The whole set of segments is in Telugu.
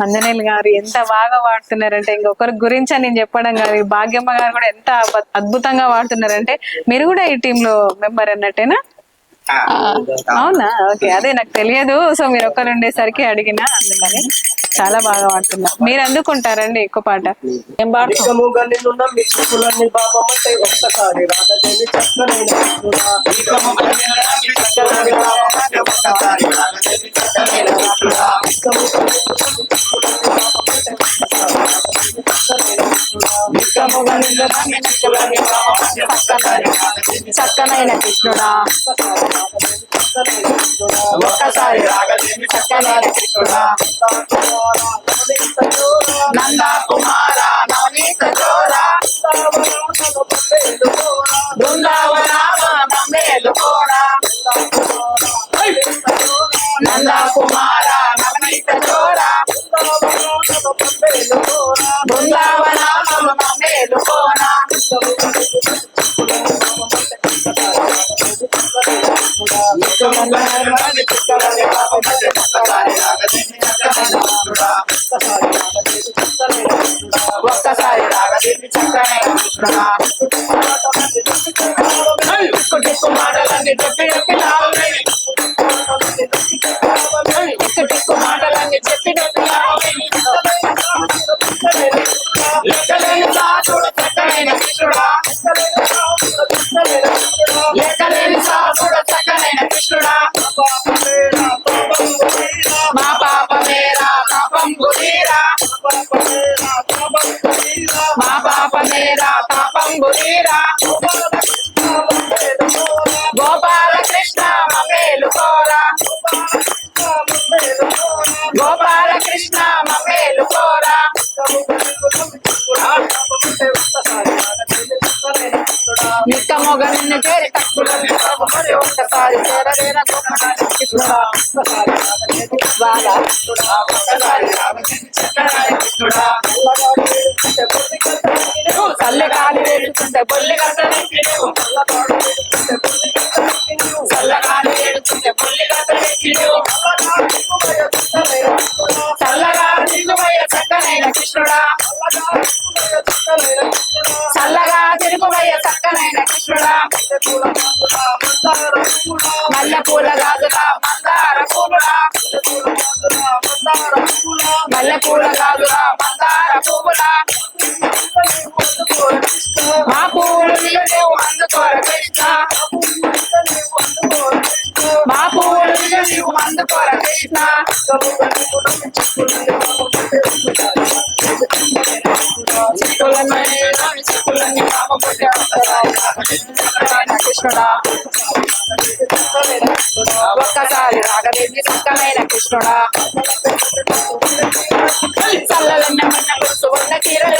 అంజనేయులు గారు ఎంత బాగా వాడుతున్నారంటే ఇంకొకరి గురించి నేను చెప్పడం కాదు భాగ్యమ్మ గారు కూడా ఎంత అద్భుతంగా వాడుతున్నారంటే మీరు కూడా ఈ టీంలో లో మెంబర్ అన్నట్టేనా? అవునా? ఓకే. అదే నాకు తెలియదు. సో మీరు ఒక్కరు ఉండేసరికి అడిగిన అందుకని చాలా బాగా వాడుతున్నారు మీరు అందుకుంటారండి ఎక్కువ పాట. ఏం చక్కనైన కృష్ణుడా. నిత్యము గనినున్న ఒక్కసారి రాగదేవి చక్కనైన కృష్ణుడా. నిత్యము గనినున్న ఒక్కసారి రాగదేవి చక్కనే కృష్ణుడా మాటలన్నీ చెప్పి చెప్పి లాభమే Yeah. బాగా ఒక్కసారి కృష్ణుడా చల్లగాలి వేడుకుంటే బొల్లి కట్టడానికి చల్లగాలి వేడుకుంటే చల్లగా తిరుగుబోయే చక్కనైన కృష్ణుడా చల్లగా తిరుగుబోయే చక్కనైన కృష్ణుడా మల్లె పూల గాజుల మల్లె పూల గాజుల మందార పువ్వులా మా పూలు నీవు అందుకోర కృష్ణ మా పూలు నీవు అందుకోర కృష్ణ చిక్కులన్నీ చిక్కులన్నీ కృష్ణుడా ఒక్కసారి రాగదేవి చక్కనైన కృష్ణుడా. చల్లలన్న మన్న కొడుతూ ఉన్న చీరలు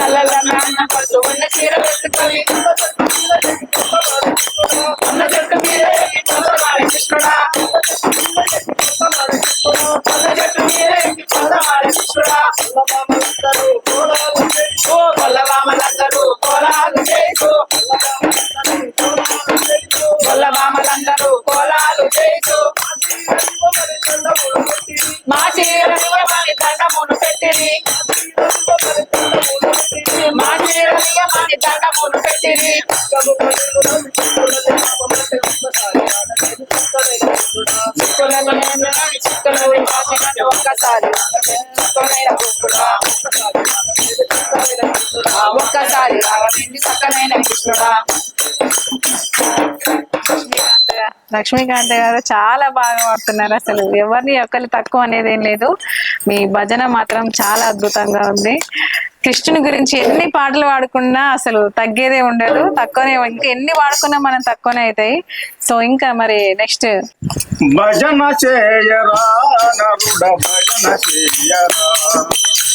చల్లలన్న అన్న కొడుతూ ఉన్న చీరలు ఉన్న చెట్టు మీద కృష్ణుడా. ఉన్న చెట్టు మీద కృష్ణుడా. కోలాలు ఒక్కసారి రావడండి చక్కనైన కృష్ణుడా లక్ష్మీకాంత్ గారు చాలా బాగా వాడుతున్నారు అసలు. ఎవరిని ఒక్కరు తక్కువ అనేది ఏం లేదు. మీ భజన మాత్రం చాలా అద్భుతంగా ఉంది. కృష్ణుని గురించి ఎన్ని పాటలు పాడుకున్నా అసలు తగ్గేదే ఉండదు. తక్కువనే ఇంకా ఎన్ని వాడుకున్నా మనం తక్కువనే అవుతాయి. సో ఇంకా మరి నెక్స్ట్. భజన చేయరా నరుడ భజన చేయరా.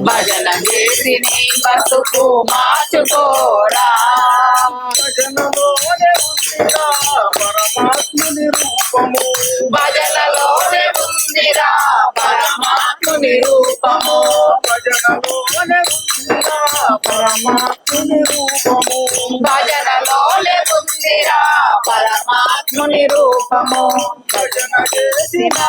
భజన చేసి నీ బతుకు మార్చుకోరా భజనలోనే ఉందిరా పరమాత్ముని రూపము భజనలోనే ఉందిరా పరమాత్ముని రూపము భజనలోనే ఉందిరా పరమాత్ముని రూపము భజనలోనే ఉందిరా పరమాత్ముని రూపము భజన చేసినా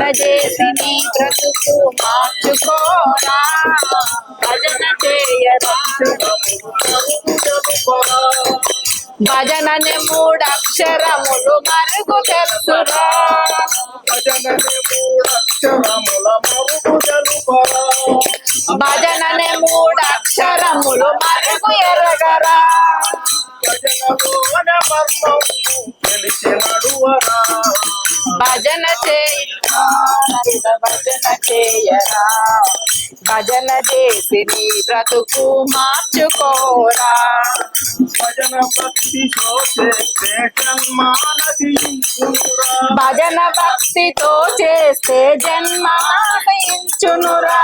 భజన చేసి నీ బ్రతుకు మార్చుకోరా భజన చేయరా భజనని మూడక్షరములు మరుగు తెలుసురా. భజనని మూడక్షరముల మరుగు తెలుపరా భజనని మూడక్షరములు మరుగు ఎరగరా భజన తెలిసి నడువరా. భజన నరుడ భజన చేయరా. భజన చేసి నీ బ్రతుకు మార్చుకోరా. భజన భజన భక్తితో చేస్తే జన్మ ఆశయించునురా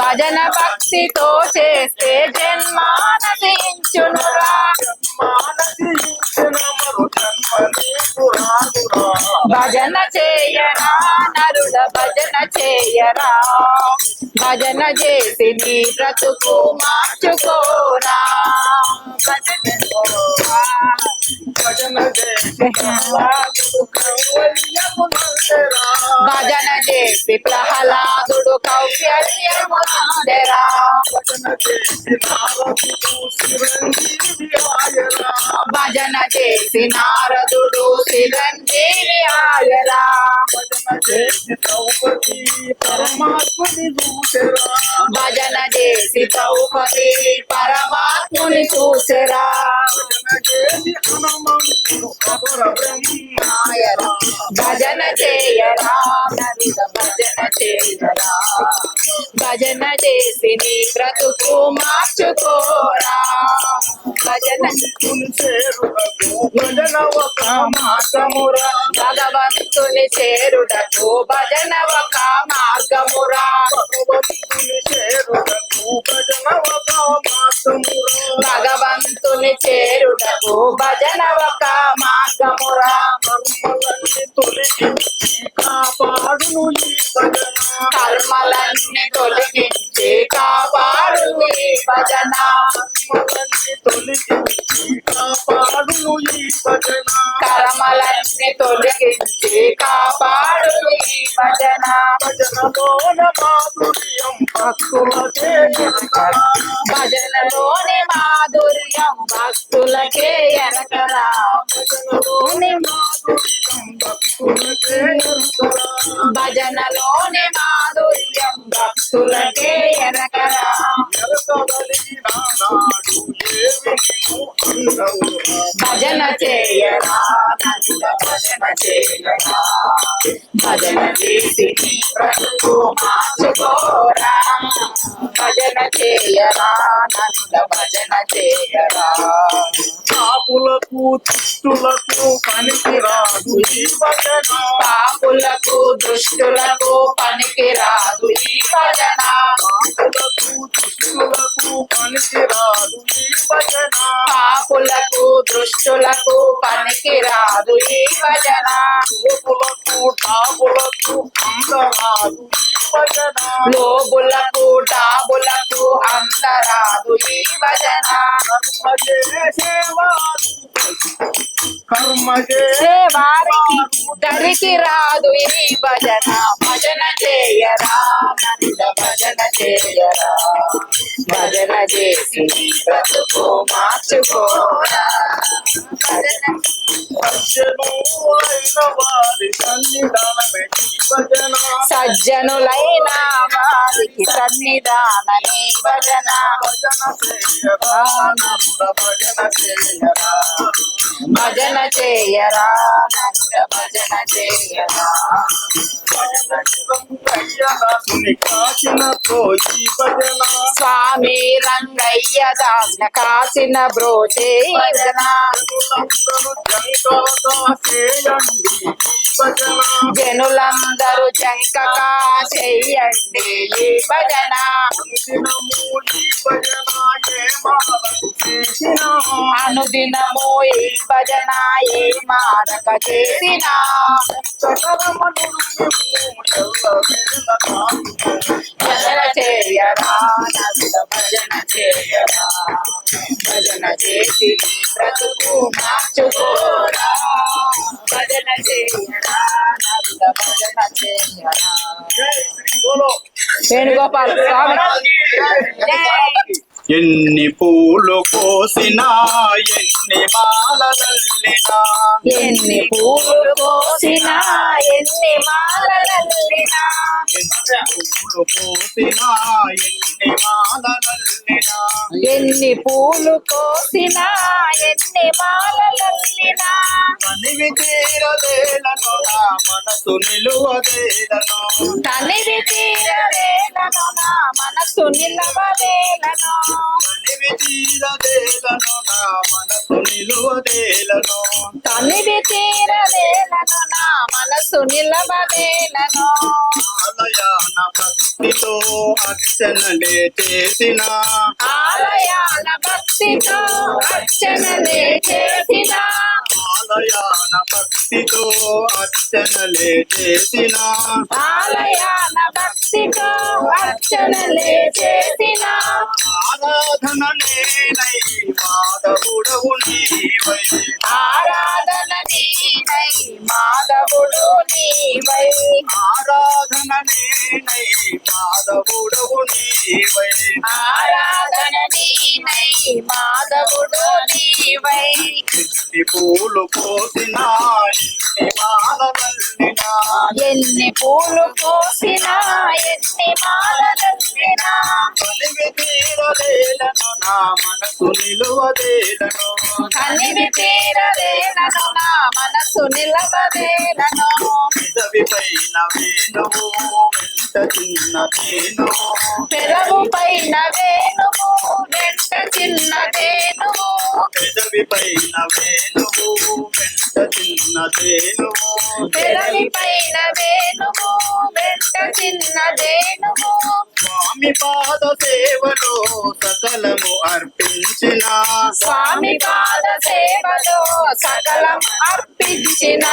భజన భక్తితో చేస్తే జన్మానతించురా భజన చేయరా నరుడ భజన చేయరా భజన చేసి నీ బ్రతుకు మార్చుకోరా భజన. భజన చేసి ప్రహ్లాదుడు కౌశల్యమునందెరా భజన చేసి నారదుడు చిరంజీవి ఆయరా. భజన చేసి నారదుడు చిరంజీవి ఆయరా భజన చేసి ద్రౌపది పరమాత్ముని చూసరా చేసి హనుమంతుడు ఆయరా భజన చేయరా భజన చేయరా. భజన చేసి నీ బ్రతుకు మార్చుకోరా. భజన భజన ఒక మార్గమురా భగవంతుని చేరుటకు భజన ఒక మార్గమురా. భగవంతుని చేరుటకు భజన ఒక మార్గమురా. భగవంతుని చేరుటకు భజన ఒక మార్గమురా కాపాడును కర్మలన్నీ తొలగించి కాపాడు ఈ భజన. కాపాడును ఈ భజన. కర్మలన్నీ తొలగించి కాపాడు ఈ భజన భజనలోన మాధుర్యం భక్తులకే భజనలోని మాధుర్యం భక్తులకే ఎనకరా భజనలోని మాధుర్యం భక్తులకే ఎరుకరా. భజనలోని మాధుర్యం భక్తులకే ఎరగరా. భజన చేయరా భజన చేయరా. భజన చేసి బ్రతుకు మార్చుకోరా. భజన చేయరా. నంద భజన చేయరా పాపులకు దుష్టులకు పనికిరాదు ఈ భజన. పాపులకు దుష్టులకు పనికిరాదు ఈ భజన. పాపులకు దుష్టులకు పనికిరాదు ఈ భజన. పాపులకు దృష్టులకు పనికిరాదు ఈ భజన. లోపులకు టాపులకు అందరాదు లోబులకు డాబులకు అందరాదు ఈ భజన వారికి దరికి రాదు ఈ భజన భజన చేయరా? భజన చేయరా? భజన చేసి బ్రతుకు మార్చుకోరా? భజన సజ్జను అయిన వారి సన్నిధానమే. సజ్జనులైన వారికి సన్నిధానమే భజన భజన చేయరా. భజన చేయరా. భజన కాచిన పోయి భజన స్వామి రంగయ్య దాస్న కాసిన బ్రోచే భజన. జనులందరూ జంకలతో చేయండి ఈ భజన. చెయ్యండి భజన అనుదినము ఈ భజన ఏ మారక చేసి భజన చేయరా భజన చేయరా భజన చేసి బ్రతుకు మార్చుకోరా భజన చేయరా భజన చేయరా. వేణుగోపాల్ స్వామి. ఎన్ని పూలు కోసినా ఎన్ని మాలలల్లినా. ఎన్ని పూలు కోసినా ఎన్ని మాలలల్లినా. పూలు కోసినా ఎన్ని మాలలల్లినా. ఎన్ని పూలు కోసినా ఎన్ని మాలలల్లినా. కనివి తీరదేలను నా మనసు నిలువదేలను తనివి తీరవేలను నా మనసు నిలవవేలను కనివి తీరదేలను నా మనసు నిలువదేలను తనివి తీరవేలను నా మనసు నిలవవేలను ఆలయాన భక్తితో అర్చనలే చేసిన. ఆలయాల భక్తితో అర్చనలే చేసిన. ఆలయాన భక్తితో అర్చనలే చేసిన. ఆలయాల భక్తితో అర్చనలే చేసిన. ఆరాధన నేనై మాధవుడవు నీవై. ఆరాధన నీనై మాధవుడు నీవై. ఆరాధన నేనై మాధవుడవు నీవై. నీనై మాధవుడు నీవై. ఎన్ని పూలు పోసినా ఎన్ని మాలవల్లినా ఎన్ని పూలు కోసినా ఎన్ని మాలలల్లినా కలివి తీరలేలను నా మనసు నిలువదేలను కనివి తీరవేలను నా మనసు నిలవవేలను పెదవి పైన వేణువు వెంట చిన్న తేనువు పెరవు పైన వేణువు వెంట చిన్న తేనువు పెదవి పైన వేణువు వెంట చిన్న తేనువు పైన వేణువు వెంట చిన్న వేణువు స్వామి పాద సేవలో సకలము అర్పించిన. స్వామి పాద సేవలో సకలం అర్పించిన.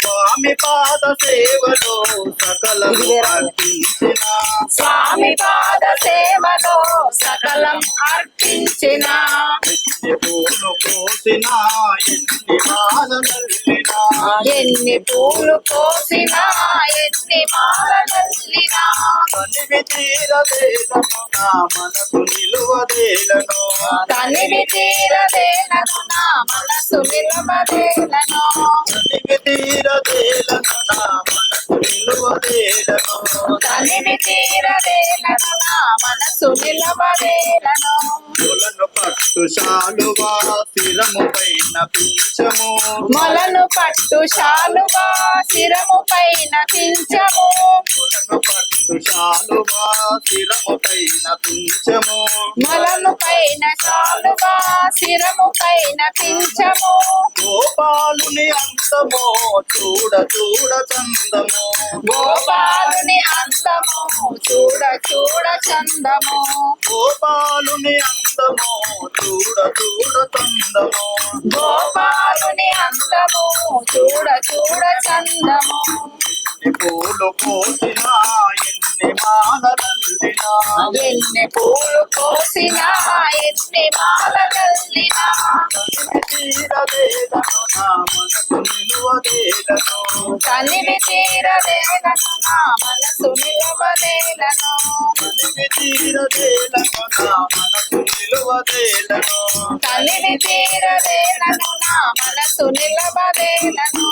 స్వామి పాద సేవలో సకలము అర్పించిన. స్వామి పాద సేవలో సకలం అర్పించిన. పూలు కోసిన ఎన్ని మాలనల్లినా. ఎన్ని పూలు కోసినా ఎన్ని మాలనల్లినా. కనివి తీరదేలను నా మనసు నిలువదేలను తనివి తీరవేలను నా మనసు నిలవదేలను కనివి తీరదేలను నా మనసు నిలువదేలను తనివి నా మనసు నిలవదేలను మొలను పట్టు శాలువా శిరము పైన పింఛము. మొలను పట్టు శాలువా శిరము పైన పించము మొలను పట్టు శాలువా శిరము పైన మొలను పైన శాలువా శిరము పైన పించము గోపాలుని అందము చూడ చూడ చందము. గోపాలుని అందము చూడ చూడ చందము. గోపాలుని అందము చూడ చూడ చందము గోపాలుని అందము చూడ చూడ చందము. పూలు పోసినాయి ఎన్ని మాలనల్లినా ఎన్ని పూలు కోసినా ఎన్ని మాలగల్లినా కనివి తీరదేలను నా మనసు నిలువదేలను కనివి తీరదేలను నా మనసు నిలవదేలను కనివి తీరదేలను నా మనసు నిలువదేలను కనివి తీరదేలను నా మనసు నిలవదేలను